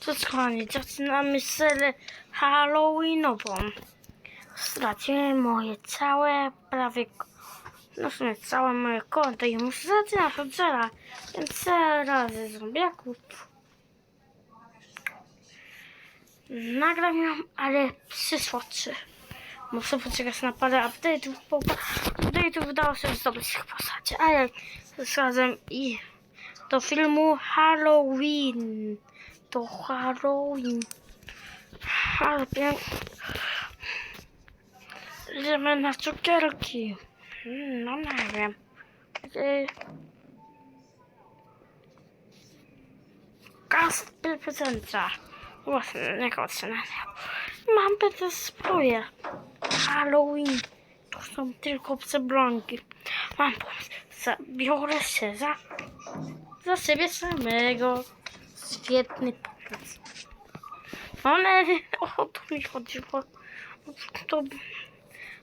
To kochani, zaczynamy serię Halloweenową. Straciłem moje całe, prawie, no w sumie całe moje konto i muszę zaczynać od zera, więc razy zombiaków. Nagram ją, ale przyszło trzy. Muszę poczekać na parę update'ów, bo update'ów udało się zdobyć w posadzie, ale razem i do filmu Halloween. To Halloween. Pięknie. Idziemy na cukierki. Mm, No nie wiem. Gaz prezenta. Właśnie, nie oceniania. Mam pytać swoje. Halloween. To są tylko przebranki. Mam pomysł. Zabiorę się za, za siebie samego. Świetny pomysł. Ale o to mi chodziło. To,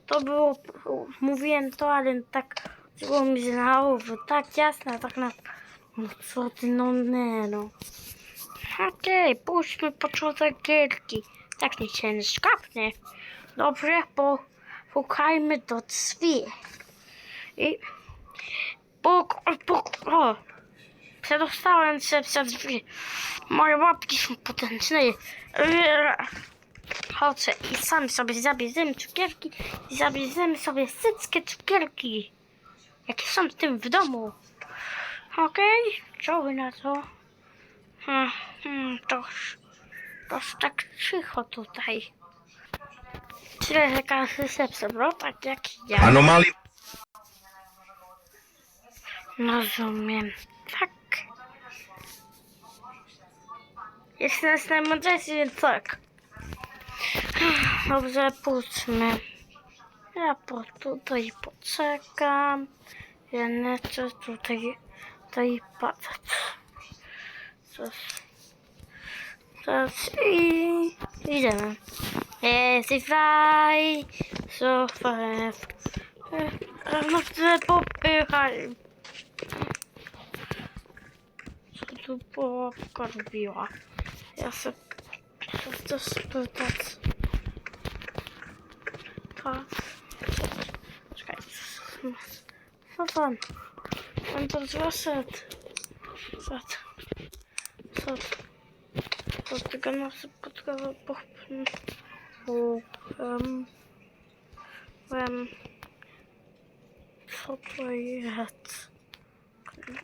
to było, mówiłem to, ale tak było mi się na. Tak jasne, tak na... No co ty, no nie no. Okej, puśćmy początek gierki. Tak nie się nie. Dobrze, bo pukajmy do drzwi. I... Puk, puk, o! Przedostałem się przez drzwi. Moje łapki są potężne. Chodźcie i sami sobie zabierzemy cukierki i zabierzemy sobie wszystkie cukierki, jakie są w tym w domu. Okej? Co wy na to? Hmm, hmm, to, to tak cicho tutaj. Tyle, że każdy se przebrał, tak jak ja. Anomalii. Rozumiem. Tak. Jestem najmądrzejszy, więc tak. Dobrze, pójdźmy. Ja po tutaj poczekam. Ja lecę tutaj, tutaj padać. Coś. Coś i idziemy. Easy fly, so fast. No chcę popychać. Co tu połówka robiła? Ja sobie chcę spytać. Tak. Czekaj. Co tam? Mam to dwa set. Set. Set. To tego szybko trzeba popchnąć. Um, um, co to jest?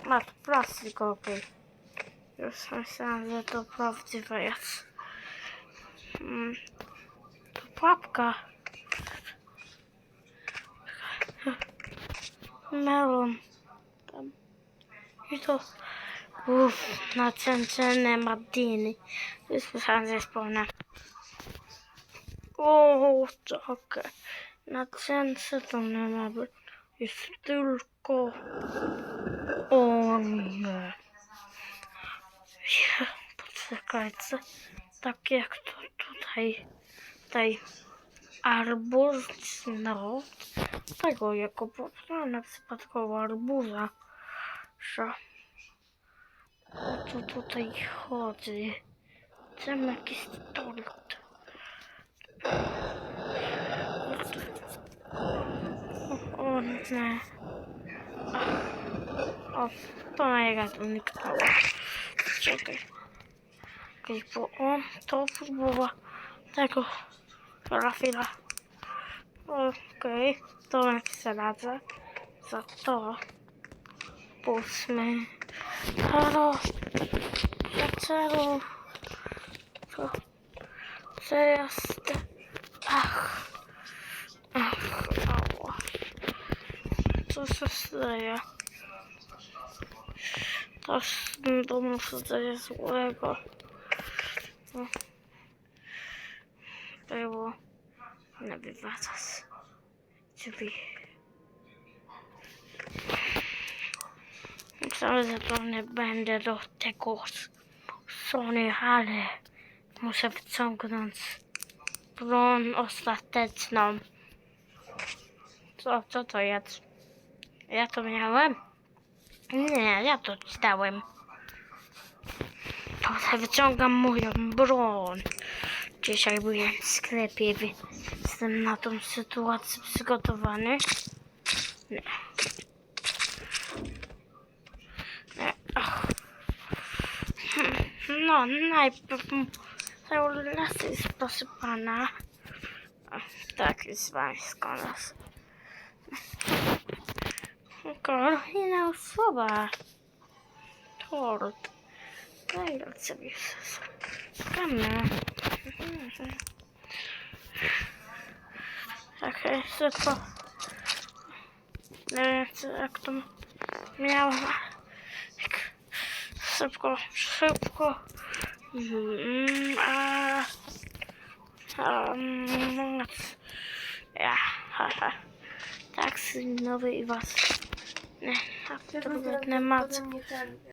A, to plastik, okej. Już myślałam, że to prawdziwe jest. Mm, to pułapka. Melon. Tam. I to... Uff, nakręcone Madiny. Już myślałam, że jest pełna. O, czekaj. Na cence to nie ma być. Jest tylko... O nie. Ja, Poczekajcie. Tak jak to tutaj. Tutaj. Arbuz. No. Tego jako poprzednie przypadkowo arbuza. Że... O co tutaj chodzi? Tam jakiś tort. O, o nie. O, to moje gatunek. Czekaj. Okej, bo on to próbował tego Rafila. Okej, to jak się radzę. Za to puśćmy. Halo, dlaczego? To, co jest? Ach, ach, ała. Co się dzieje? To w tym domu dzieje złego. No. Było na wywadzać drzwi. To nie będę do tego Sony, ale muszę wyciągnąć broń ostateczną. Co, co to jest? Ja to miałem? Nie, ja to czytałem. Potem wyciągam moją broń. Dzisiaj byłem w sklepie, więc jestem na tą sytuację przygotowany. Nie. Nie. Hmm, No, najpierw las jest proszę pana. O, Tak, jest pańska las. Kolejna osoba. Tort. Daj sobie Skamy. Tak. Nie wiem, co- jak to miałem. Tak, Szybko, szybko. Mm, a, a, mm, ja, ha, ha. Taksy nowy i was. Nie, tak, to Jakby nie